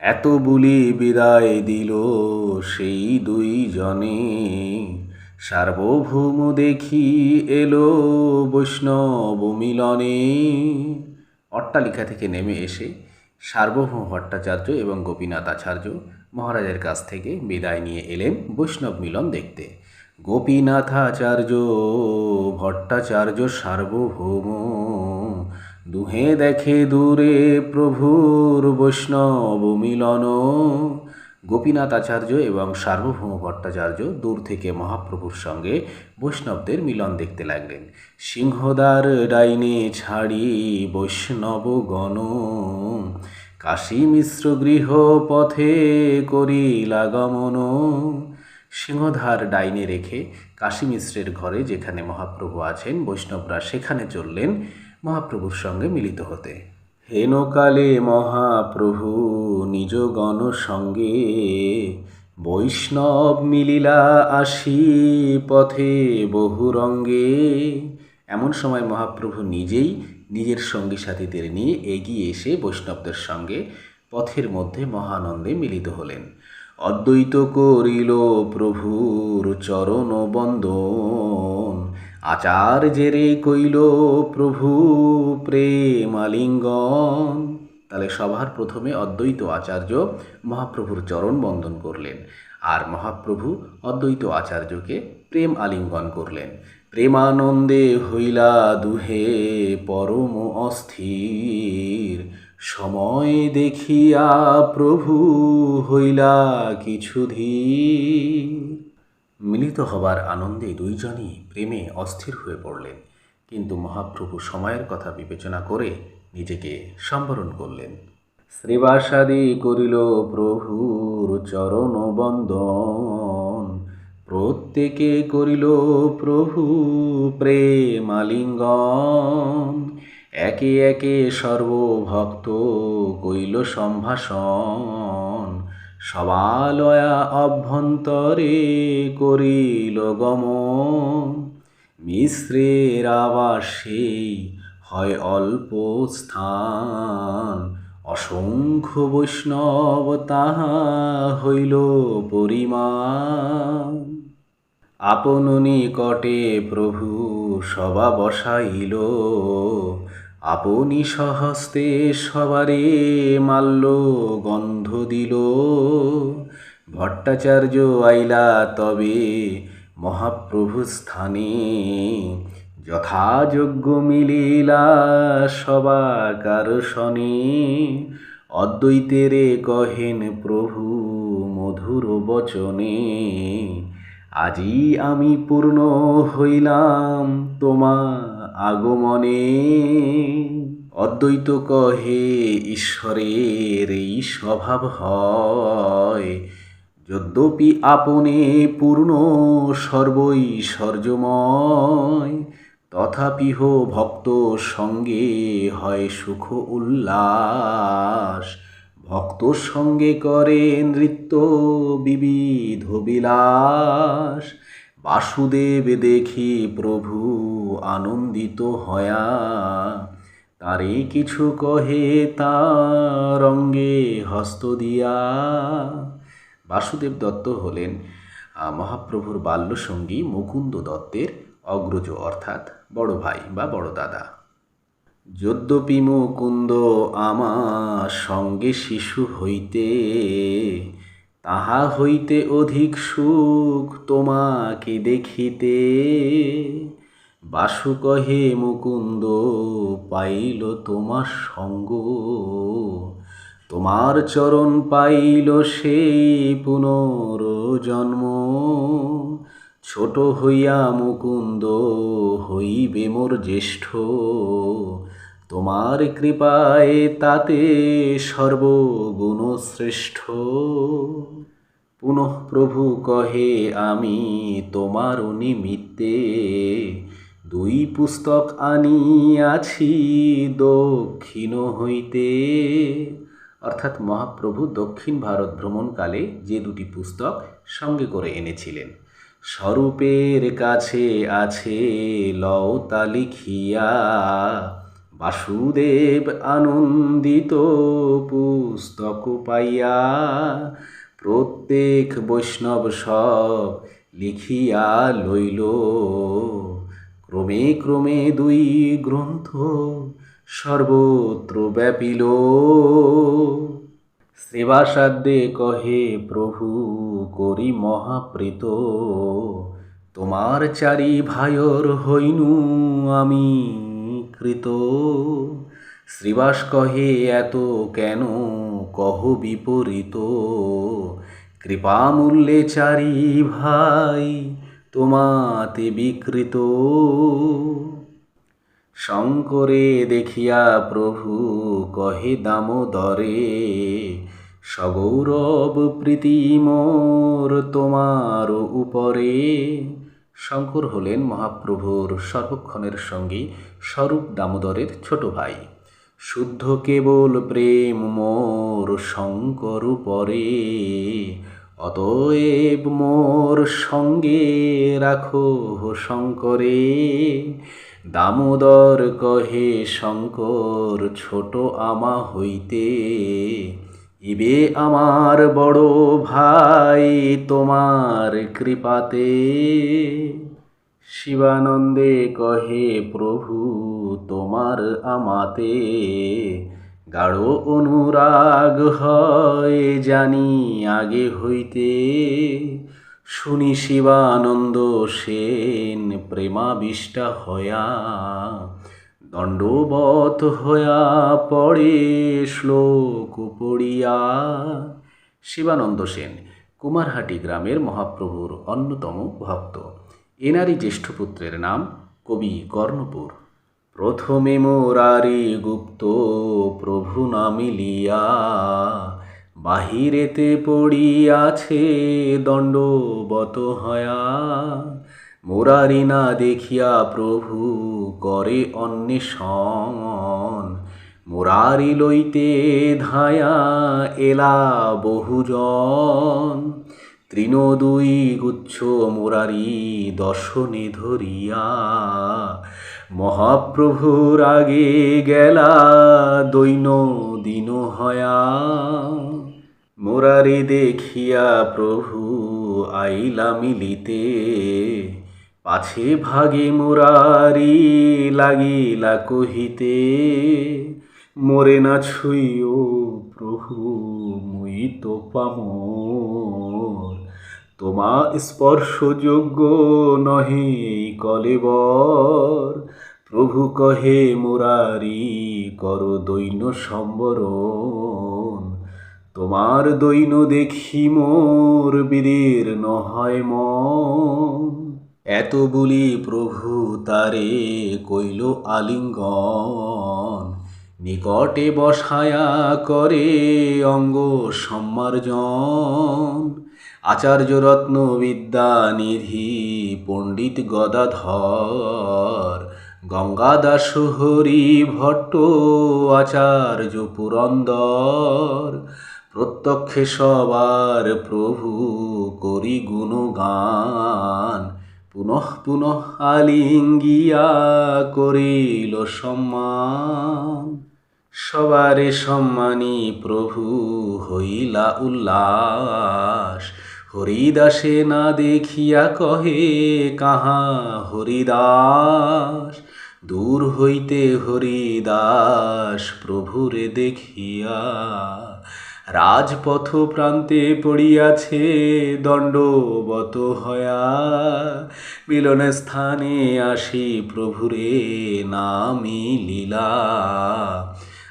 এত বুলি বিদায় দিল সেই দুই জনে সার্বভৌম দেখি এলো বৈষ্ণব মিলনে। অট্টালিকা থেকে নেমে এসে সার্বভৌম ভট্টাচার্য এবং গোপীনাথ আচার্য মহারাজের কাছ থেকে বিদায় নিয়ে এলেন বৈষ্ণব মিলন দেখতে। গোপীনাথাচার্য ভট্টাচার্য সার্বভৌম দুহে দেখে দূরে প্রভুর বৈষ্ণব মিলন। গোপীনাথ আচার্য এবং সার্বভৌম ভট্টাচার্য দূর থেকে মহাপ্রভুর সঙ্গে বৈষ্ণবদের মিলন দেখতে লাগলেন। সিংহদার ডাইনে ছাড়ি বৈষ্ণব গণ কাশী মিশ্র গৃহ পথে গমন সিংহধার ডাইনে রেখে কাশী মিশ্রের ঘরে যেখানে মহাপ্রভু আছেন, বৈষ্ণবরা সেখানে চললেন। মহাপ্রভুর সঙ্গে মিলিত হতে। হেনকালে মহাপ্রভু নিজ গণ সঙ্গে বৈষ্ণব মিলিলা আসি পথে বহু রঙ্গে। এমন সময় মহাপ্রভু নিজেই নিজের সঙ্গী সাথীদের নিয়ে এগিয়ে এসে বৈষ্ণবদের সঙ্গে পথের মধ্যে মহানন্দে মিলিত হলেন। অদ্বৈত করিল প্রভুর চরণ বন্দন আচার্যেরে কইল, প্রভু প্রেমালিঙ্গন তাহলে সবার প্রথমে অদ্বৈত আচার্য মহাপ্রভুর চরণ বন্দন করলেন আর মহাপ্রভু অদ্বৈত আচার্যকে প্রেম আলিঙ্গন করলেন। প্রেমানন্দে হইলা দুহে পরম অস্থির, সময় দেখিয়া প্রভু হইলা কিছু ধীর। মিলিত হবার আনন্দে দুইজনই প্রেমে অস্থির হয়ে পড়লেন। কিন্তু মহাপ্রভু সময়ের কথা বিবেচনা করে নিজেকে সম্বরণ করলেন। শ্রীবাসাদি করিল, প্রভুর চরণ বন্দন। প্রত্যেকে করিল, প্রভু প্রেমালিঙ্গন। একে একে সর্বভক্ত কইল সম্ভাষণ। সবালয়া অভ্যন্তরে করিল গমন। মিশ্রের আবাসে হয় অল্প স্থান। অসংখ্য বৈষ্ণব তাহা হইল পরিমাণ। আপন নিকটে প্রভু সবা বসাইল। আপনি সহস্তে সবারে মাল্য গন্ধ দিল। ভট্টাচার্য আইলা তবে মহাপ্রভু স্থানে যথাযোগ্য মিলিলা সবাকার শনে। অদ্বৈতেরে কহেন প্রভু মধুর বচনে, আজি আমি পূর্ণ হইলাম তোমা আগমনে অদ্বৈত কহে, ঈশ্বরের এই স্বভাব হয়। যদ্যপি আপনে পূর্ণ সর্বৈশ্বর্যময় তথাপিহ ভক্ত সঙ্গে হয় সুখ উল্লাস। ভক্ত সঙ্গে করে নৃত্য বিবিধ বিলাস। বাসুদেব দেখি প্রভু আনন্দিত হয়া, তারে কিছু কহে তার অঙ্গে হস্ত দিয়া। বাসুদেব দত্ত হলেন মহাপ্রভুর বাল্যসঙ্গী মুকুন্দ দত্তের অগ্রজ, অর্থাৎ বড় ভাই বা বড় দাদা। যদ্যপি মুকুন্দ আমার সঙ্গে শিশু হইতে, তাহা হইতে অধিক সুখ তোমাকে দেখিতে। বাসু কহে, মুকুন্দ, পাইল তোমার সঙ্গ। তোমার চরণ পাইল সেই পুনর্জন্ম। ছোট হইয়া মুকুন্দ, হইবে মোর জ্যেষ্ঠ। তোমার কৃপায় তাতে সর্বগুণ শ্রেষ্ঠ পুনঃ প্রভু কহে, আমি তোমার নিমিত্তে দুই পুস্তক আনিয়াছি দক্ষিণ হইতে। অর্থাৎ মহাপ্রভু দক্ষিণ ভারত ভ্রমণকালে যে দুটি পুস্তক সঙ্গে করে এনেছিলেন। স্বরূপের কাছে আছে লওতা লিখিয়া, বাসুদেব আনন্দিত পুস্তক পাইয়া, প্রত্যেক বৈষ্ণব সব লিখিয়া লইল। ক্রমে ক্রমে দুই গ্রন্থ সর্বত্র ব্যাপিল। সেবাসাধ্যে কহে, প্রভু, করি মহাপ্রীত। তোমার চারি ভাইর হইনু আমি কৃত। শ্রীবাস কহে, এত কেন কহ বিপরীত? কৃপামূল্যে চারি ভাই তোমাতে বিকৃত। শঙ্করে দেখিয়া প্রভু কহে, দামোদরে, সগৌরব প্রীতি মোর তোমার উপরে। শঙ্কর হলেন মহাপ্রভুর সর্বক্ষণের সঙ্গী স্বরূপ দামোদরের ছোট ভাই। শুদ্ধ কেবল প্রেম মোর শঙ্কর পরে অতএব মোর সঙ্গে রাখো শঙ্করে। দামোদর কহে, শঙ্কর, ছোট আমা হইতে ইবে আমার বড় ভাই তোমার কৃপাতে। শিবানন্দে কহে, প্রভু, তোমার আমাতে গাঢ় অনুরাগ হয় জানি আগে হইতে। শুনি শিবানন্দ সেন প্রেমাবিষ্টা হয়া। দণ্ডবত হয়া পড়ে শ্লোক পড়িয়া। শিবানন্দ সেন, কুমারহাটি গ্রামের মহাপ্রভুর অন্যতম ভক্ত। এনারই জ্যেষ্ঠ পুত্রের নাম কবি কর্ণপুর। প্রথমে মোরারি গুপ্ত প্রভু নামিলিয়া বাহিরেতে পড়িয়াছে দণ্ডবত হয়া। মোরারি না দেখিয়া প্রভু করে অন্বেষণ, মোরারি লইতে ধায়া এলা বহুজন। তৃণ দুই গুচ্ছ মোরারি দর্শনে ধরিয়া মহাপ্রভুর আগে গেলা দৈন দিন হয়া। মোরারি দেখিয়া প্রভু আইলা মিলিতে। পাছে ভাগে মোরারি লাগিলা কহিতে। মোরে না ছুইও প্রভু, মুই তো পামর তোমা স্পর্শযোগ্য নহে কলেবর প্রভু কহে, মুরারি কর দৈন সম্বরণ। তোমার দৈন দেখি মোর বীরের নয় মন। এত বলি প্রভু তারে কইল আলিঙ্গন। নিকটে বসায়া করে অঙ্গ সম্মার্জন। আচার্য রত্ন বিদ্যা নিধি, পণ্ডিত গদাধর, গঙ্গাদাস হরি ভট্ট, আচার্য পুরন্দর। প্রত্যক্ষে সবার প্রভু করি গুণগান। পুনঃ পুনঃ আলিঙ্গিয়া করিল সম্মান। সবারে সম্মানী প্রভু হইলা উল্লাস। হরিদাসে না দেখিয়া কহে, কাহা হরিদাস? দূর হইতে হরিদাস প্রভুরে দেখিয়া, রাজপথ প্রান্তে পড়িয়াছে দণ্ডবত হয়া। মিলন স্থানে আসি প্রভুরে নামি লীলা।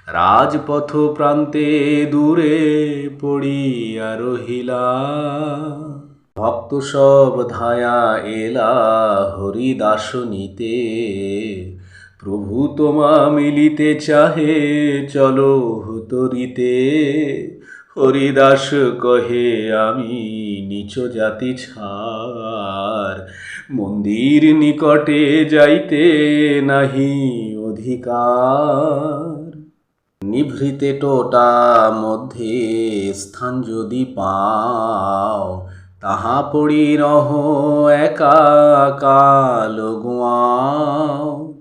রাজপথ প্রান্তে দূরে পড়িয়া রহিলা। ভক্ত সব ধায়া এলা হরিদাস নিতে প্রভু তোমা মিলিতে চাহে, চলো হুতরিতে। হরিদাস কহে, আমি নিচ জাতি ছাড় মন্দির নিকটে যাইতে নাহি অধিকার। নিভৃতে টোটা মধ্যে স্থান যদি পাও, তাহা পড়ি রহ একা গোয়াও।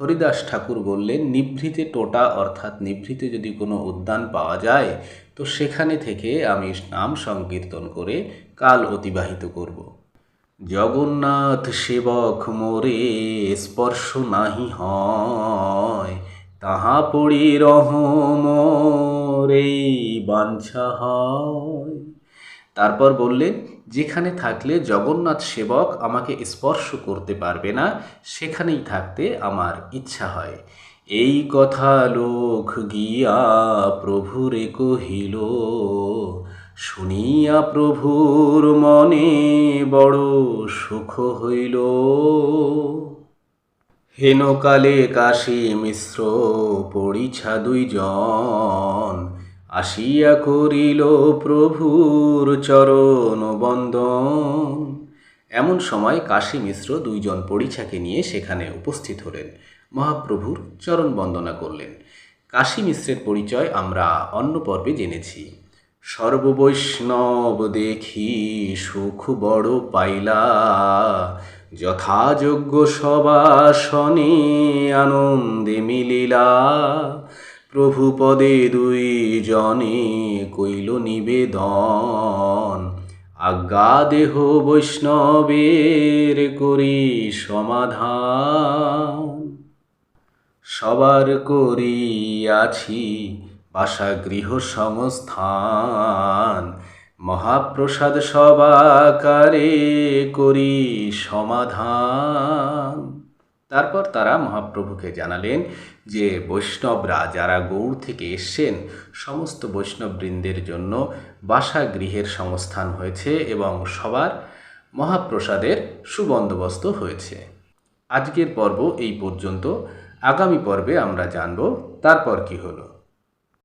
হরিদাস ঠাকুর বললেন, নিভৃতে টোটা অর্থাৎ নিভৃতে যদি কোনো উদ্যান পাওয়া যায়, তো সেখানে থেকে আমি নাম সংকীর্তন করে কাল অতিবাহিত করব। জগন্নাথ সেবক, মোরে স্পর্শ নাহি হয়। তাহা পড়ি রহমরেই বাঞ্ছা হয়। তারপর বললেন, যেখানে থাকলে জগন্নাথ সেবক আমাকে স্পর্শ করতে পারবে না, সেখানেই থাকতে আমার ইচ্ছা হয়। এই কথা লোক গিয়া প্রভুরে কহিল, শুনিয়া প্রভুর মনে বড় সুখ হইল। হেনকালে কাশী মিশ্র পড়িছা দুইজন। আসিয়া করিল প্রভুর চরণ বন্দন। এমন সময় কাশী মিশ্র দুইজন পরিছাকে নিয়ে সেখানে উপস্থিত হলেন। মহাপ্রভুর চরণ বন্দনা করলেন। কাশী মিশ্রের পরিচয় আমরা অন্য পর্বে জেনেছি। সর্ববৈষ্ণব দেখি সুখ বড় পাইলা। যথাযোগ্য সবাসনে আনন্দে মিলিলা। প্রভু পদে দুই জনে কইল নিবেদন। আজ্ঞা দেহ বৈষ্ণবের করি সমাধান। সবার করি করিয়াছি বাসাগৃহ সংস্থান। মহাপ্রসাদ সবাকারে করি সমাধান। তারপর তারা মহাপ্রভুকে জানালেন যে বৈষ্ণবরা যারা গৌড় থেকে এসছেন, সমস্ত বৈষ্ণববৃন্দের জন্য বাসা গৃহের সংস্থান হয়েছে এবং সবার মহাপ্রসাদের সুবন্দোবস্ত হয়েছে। আজকের পর্ব এই পর্যন্ত। আগামী পর্বে আমরা জানব তারপর কি হলো।